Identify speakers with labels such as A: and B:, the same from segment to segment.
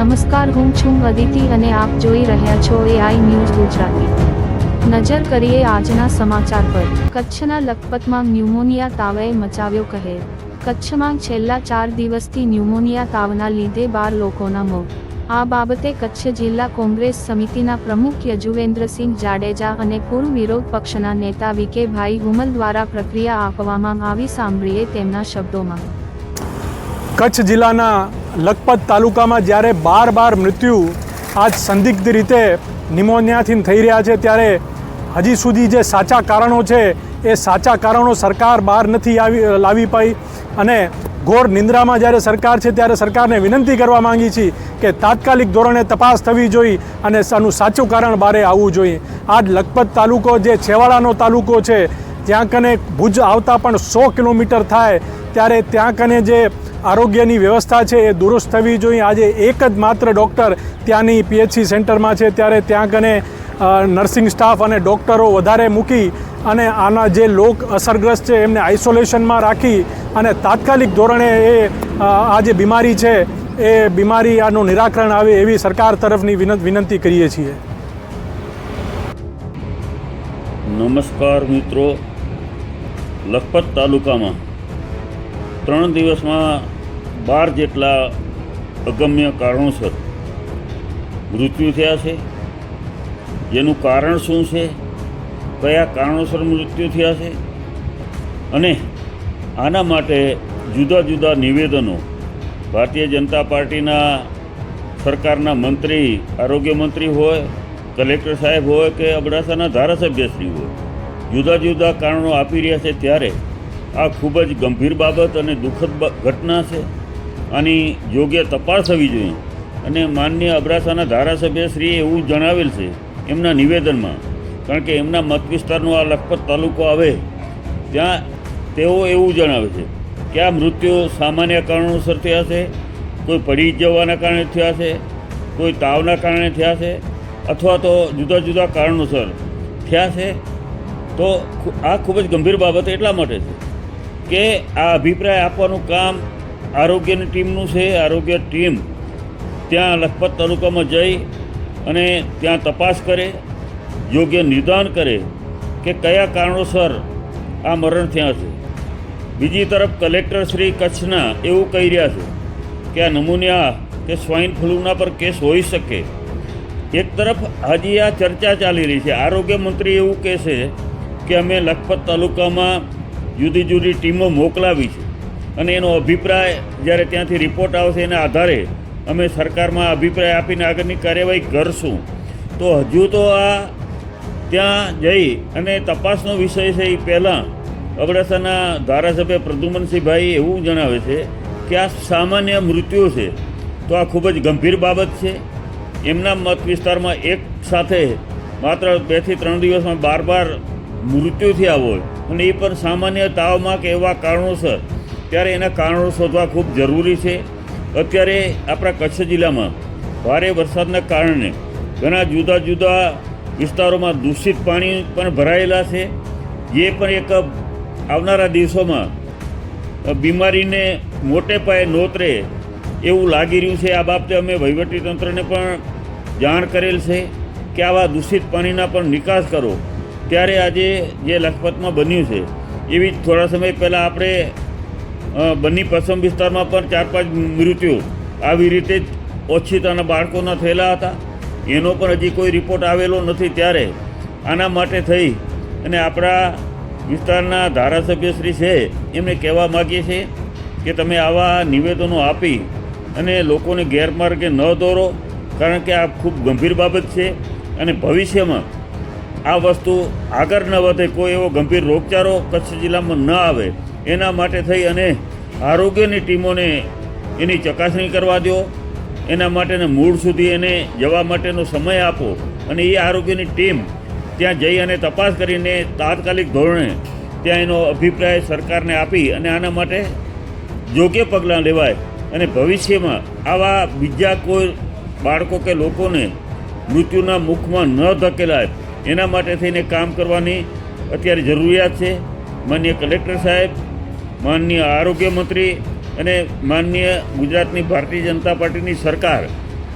A: નમસ્કાર, હું છું અદિતિ અને આપ જોઈ રહ્યા છો એઆઈ ન્યૂઝ ગુજરાતી. નજર કરીએ આજના સમાચાર પર. કચ્છના લખપતમાં ન્યુમોનિયા તાવે મચાવ્યો કહેર. કચ્છમાં છેલ્લા ચાર દિવસથી ન્યુમોનિયા તાવના લીધે બાર લોકોના મોત. આ બાબતે કચ્છ જિલ્લા કોંગ્રેસ સમિતિના પ્રમુખ યજુવેન્દ્રસિંહ જાડેજા અને પૂર્વ વિરોધ પક્ષના નેતા વિકેભાઈ હુમલ દ્વારા પ્રક્રિયા આપવામાં આવી સાંભળીએ તેમના શબ્દોમાં.
B: કચ્છ જિલ્લાના લખપત તાલુકામાં જ્યારે બાર બાર મૃત્યુ આજ સંદિગ્ધ રીતે નિમોનિયાથી થઈ રહ્યા છે, ત્યારે હજી સુધી જે સાચા કારણો છે, એ સાચા કારણો સરકાર બહાર નથી આવી, લાવી પાઈ અને ઘોર નિંદ્રામાં જ્યારે સરકાર છે, ત્યારે સરકારને વિનંતી કરવા માંગી છીએ કે તાત્કાલિક ધોરણે તપાસ થવી જોઈએ અને આનું સાચું કારણ બારે આવવું જોઈએ. આજ લખપત તાલુકો જે છેવાડાનો તાલુકો છે ત્યાં કને ભુજ આવતા પણ સો કિલોમીટર થાય ત્યારે ત્યાં કને જે આરોગ્યની વ્યવસ્થા છે એ દુરુસ્ત થવી જોઈએ. આજે એક જ માત્ર ડૉક્ટર ત્યાંની પીએચસી સેન્ટરમાં છે. ત્યારે ત્યાં કને નર્સિંગ સ્ટાફ અને ડૉક્ટરો વધારે મૂકી અને આના જે લોક અસરગ્રસ્ત છે એમને આઇસોલેશનમાં રાખી અને તાત્કાલિક ધોરણે એ આ જે બીમારી છે એ બીમારી આનું નિરાકરણ આવે એવી સરકાર તરફની વિનંતી કરીએ છીએ.
C: નમસ્કાર મિત્રો. લખપત તાલુકામાં ત્રણ દિવસમાં બાર જેટલા અગમ્ય કારણોસર મૃત્યુ થયા છે. જેનું કારણ શું છે? કયા કારણોસર મૃત્યુ થયા છે? અને આના માટે જુદા જુદા નિવેદનો ભારતીય જનતા પાર્ટીના સરકારના મંત્રી, આરોગ્ય મંત્રી હોય, કલેક્ટર સાહેબ હોય કે અબડાસાના ધારાસભ્યશ્રી હોય, જુદા જુદા કારણો આપી રહ્યા છે ત્યારે આ ખૂબ જ ગંભીર બાબત અને દુઃખદ ઘટના છે. આની યોગ્ય તપાસ થવી જોઈએ. અને માન્ય અબડાસાના ધારાસભ્યશ્રીએ એવું જણાવેલ છે, એમના નિવેદનમાં, કારણ કે એમના મત વિસ્તારનો આ લખપત તાલુકો આવે, ત્યાં તેઓ એવું જણાવે છે કે આ મૃત્યુ સામાન્ય કારણોસર થયા છે, કોઈ પડી જવાના કારણે થયા છે, કોઈ તાવના કારણે થયા છે, અથવા તો જુદા જુદા કારણોસર થયા છે. તો આ ખૂબ જ ગંભીર બાબત એટલા માટે છે. કે આ અભિપ્રાય આપવાનું કામ આરોગ્યની ટીમનું છે, આરોગ્ય ટીમ ત્યાં લખપત તાલુકામાં જઈ અને ત્યાં તપાસ કરે, યોગ્ય નિદાન કરે કે કયા કારણોસર આ મરણ થયા છે. બીજી તરફ કલેક્ટર શ્રી કચ્છના એવું કહી રહ્યા છે કે આ નમૂનિયા કે સ્વાઇન ફ્લૂના પર કેસ હોઈ શકે. એક તરફ હજી આ ચર્ચા ચાલી રહી છે. આરોગ્ય મંત્રી એવું કહે છે કે અમે લખપત તાલુકામાં જુદી જુદી ટીમો મોકલાવી છે. અને એનો અભિપ્રાય જ્યારે ત્યાંથી રિપોર્ટ આવશે એના આધારે અમે સરકારમાં અભિપ્રાય આપીને આગળની કાર્યવાહી કરશું. તો હજુ તો આ ત્યાં જઈ અને તપાસનો વિષય છે એ પહેલાં અબડાસાના ધારાસભ્ય પ્રદ્યુમનસિંહભાઈ એવું જણાવે છે કે આ સામાન્ય મૃત્યુ છે. તો આ ખૂબ જ ગંભીર બાબત છે. એમના મત વિસ્તારમાં એક સાથે માત્ર બેથી ત્રણ દિવસમાં બાર બાર મૃત્યુ થયા હોય. અને એ પણ સામાન્ય તાવમાં કે એવા કારણોસર. ત્યારે એના કારણો શોધવા ખૂબ જરૂરી છે. અત્યારે આપણા કચ્છ જિલ્લામાં ભારે વરસાદના કારણે ઘણા જુદા જુદા વિસ્તારોમાં દૂષિત પાણી પણ ભરાયેલા છે. જે પણ એક આવનારા દિવસોમાં બીમારીને મોટે પાયે નોતરે એવું લાગી રહ્યું છે. આ બાબતે અમે વહીવટીતંત્રને પણ જાણ કરેલ છે કે આવા દૂષિત પાણીના પણ નિકાસ કરો. ત્યારે આજે જે લખપતમાં બન્યું છે, એવી થોડા સમય પહેલાં આપણે બન્ની પશ્ચિમ વિસ્તારમાં પણ ચાર પાંચ મૃત્યુ આવી રીતે જ ઓછીતાના બાળકોના થયેલા હતા. એનો પણ હજી કોઈ રિપોર્ટ આવેલો નથી ત્યારે. આના માટે થઈ અને આપણા વિસ્તારના ધારાસભ્યશ્રી છે, એમને કહેવા માગીએ છીએ કે તમે આવા નિવેદનો આપી અને લોકોને ગેરમાર્ગે ન દોરો, કારણ કે આ ખૂબ ગંભીર બાબત છે અને ભવિષ્યમાં આ વસ્તુ આગળ ન વધે, કોઈ એવો ગંભીર રોગચાળો કચ્છ જિલ્લામાં ન આવે. એના માટે થઈ અને આરોગ્યની ટીમોને એની ચકાસણી કરવા દો. એના માટેને મૂળ સુધી એને જવા માટેનો સમય આપો અને એ આરોગ્યની ટીમ ત્યાં જઈ અને તપાસ કરીને તાત્કાલિક ધોરણે ત્યાં એનો અભિપ્રાય સરકારને આપી અને આના માટે યોગ્ય પગલાં લેવાય. અને ભવિષ્યમાં આવા બીજા કોઈ બાળકો કે લોકોને મૃત્યુના મુખમાં ન ધકેલાય એના માટે થઈને કામ કરવાની અત્યારે જરૂરિયાત છે. માન્ય કલેક્ટર સાહેબ, માનનીય આરોગ્ય મંત્રી અને માનનીય ગુજરાતની ભારતીય જનતા પાર્ટીની સરકાર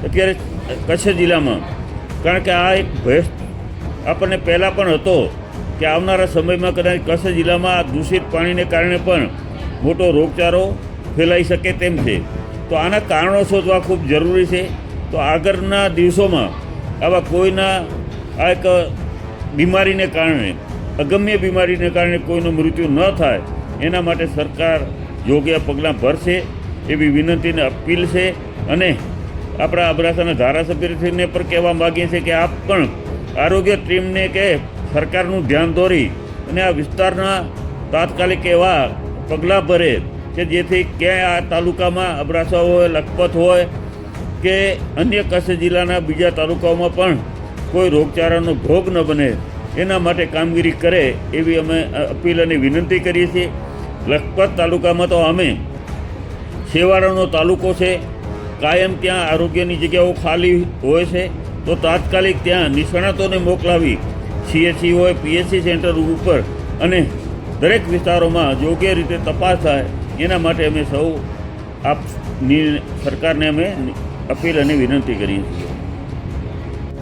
C: અત્યારે કચ્છ જિલ્લામાં. કારણ કે આ એક ભેસ આપણને પહેલાં પણ હતો કે આવનારા સમયમાં કદાચ કચ્છ જિલ્લામાં દૂષિત પાણીને કારણે પણ મોટો રોગચાળો ફેલાઈ શકે તેમ છે. તો આના કારણો શોધવા ખૂબ જરૂરી છે. તો આગળના દિવસોમાં આવા કોઈના આ એક બીમારીને કારણે, અગમ્ય બીમારીને કારણે કોઈનું મૃત્યુ ન થાય, એના માટે સરકાર યોગ્ય પગલાં ભરશે એવી વિનંતીને અપીલ છે અને આપણા અબડાસાના ધારાસભ્યને પણ કહેવા માગીએ છીએ કે આપ પણ આરોગ્ય ટીમને કે સરકારનું ધ્યાન દોરી અને આ વિસ્તારના તાત્કાલિક એવા પગલાં ભરે કે જેથી ક્યાંય આ તાલુકામાં અબડાસા હોય લખપત હોય કે અન્ય કચ્છ જિલ્લાના બીજા તાલુકાઓમાં પણ કોઈ રોગચાળાનો ભોગ ન બને, એના માટે કામગીરી કરે એવી અમે અપીલ અને વિનંતી કરીએ છીએ. લખપત તાલુકામાં તો અમે છેવાડાનો તાલુકો છે. કાયમ ત્યાં આરોગ્યની જગ્યાઓ ખાલી હોય છે. તો તાત્કાલિક ત્યાં નિષ્ણાતોને મોકલાવી સીએચસી હોય પીએચસી સેન્ટર ઉપર અને દરેક વિસ્તારોમાં યોગ્ય રીતે તપાસ થાય, એના માટે અમે સૌ આપ સરકારને અમે અપીલ અને વિનંતી કરીએ છીએ.